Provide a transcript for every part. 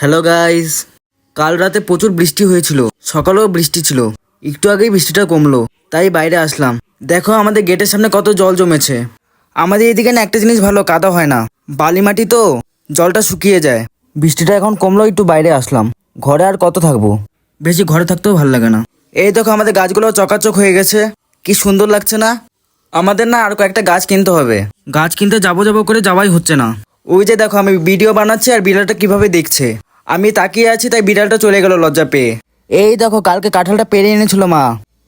Hello guys, কাল রাতে প্রচুর বৃষ্টি হয়েছিল, সকালেও বৃষ্টি ছিল, একটু আগেই বৃষ্টিটা কমলো, তাই বাইরে আসলাম। দেখো আমাদের গেটের সামনে কত জল জমেছে। আমাদের এদিকে না একটা জিনিস ভালো, কাদা হয় না। বালি মাটি তো, জলটা শুকিয়ে যায়। বৃষ্টিটা এখন কমলো, একটু বাইরে আসলাম। ঘরে আর কত থাকব? বেশি ঘরে থাকতেও ভালো লাগে না। এই দেখো আমাদের গাছগুলো চকাচক হয়ে গেছে। কি সুন্দর লাগছে না? আমাদের না আর কয়েকটা গাছ কিনতে হবে। গাছ কিনতে যাব যাব করে যাওয়াই হচ্ছে না। ওই যে দেখো আমি ভিডিও বানাচ্ছি আর বিড়ালটা কীভাবে দেখছে। আমি তাকিয়ে আছি, তাই বিড়ালটা চলে গেল লজ্জা পেয়ে। এই দেখো, কালকে কাঁঠালটা পেরে এনেছিল মা।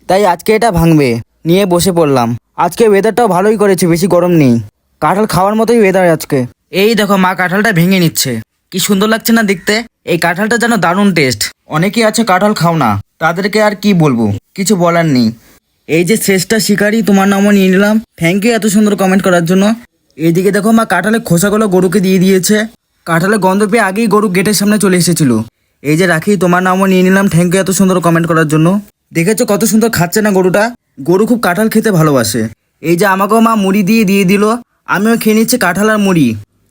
তাই আজকে এটা ভাঙবে। নিয়ে বসে পড়লাম। আজকে ওয়েদারটাও ভালোই করেছে, বেশি গরম নেই। কাঁঠাল খাওয়ার মতোই ওয়েদার আজকে। এই দেখো, মা কাঁঠালটা ভেঙে নিচ্ছে। কি সুন্দর লাগছে না দেখতে? এই কাঁঠালটা যেন দারুণ টেস্ট অনেকেই আছে, কাঁঠাল খাও না। তাদেরকে আর কি বলব? কিছু বলার নেই। এই যে শ্রেষ্ঠা শিকারি, তোমার নামও নিয়ে নিলাম। থ্যাংক ইউ এত সুন্দর কমেন্ট করার জন্য। এইদিকে দেখো, মা কাঁঠালের খোসাগুলো গরুকে দিয়ে দিয়েছে। কাঁঠালের গন্ধ পেয়ে আগেই গরু গেটের সামনে চলে এসেছিল। এই যে রাখি, তোমার নামও নিয়ে নিলাম। থ্যাংক ইউ এত সুন্দর কমেন্ট করার জন্য। দেখেছ কত সুন্দর খাচ্ছে না গরুটা? গরু খুব কাঁঠাল খেতে ভালোবাসে। এই যে আমাকেও মা মুড়ি দিয়ে দিয়ে দিল। আমিও খেয়ে নিচ্ছি কাঁঠাল আর মুড়ি।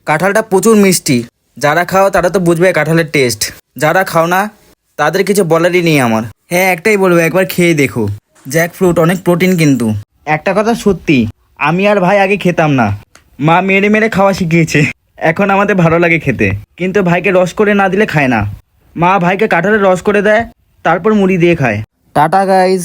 কাঁঠালটা প্রচুর মিষ্টি। যারা খাও, তারা তো বুঝবে কাঁঠালের টেস্ট যারা খাও না, তাদের কিছু বলারই নেই আমার। হ্যাঁ একটাই বলব, একবার খেয়ে দেখো। জ্যাক ফ্রুট অনেক প্রোটিন কিন্তু। একটা কথা সত্যি, আমি আর ভাই আগে খেতাম না। মা মেরে মেরে খাওয়া শিখিয়েছে। এখন আমাদের ভালো লাগে খেতে। কিন্তু ভাইকে রস করে না দিলে খায় না। মা ভাইকে কাঁঠালের রস করে দেয়, তারপর মুড়ি দিয়ে খায়। Tata guys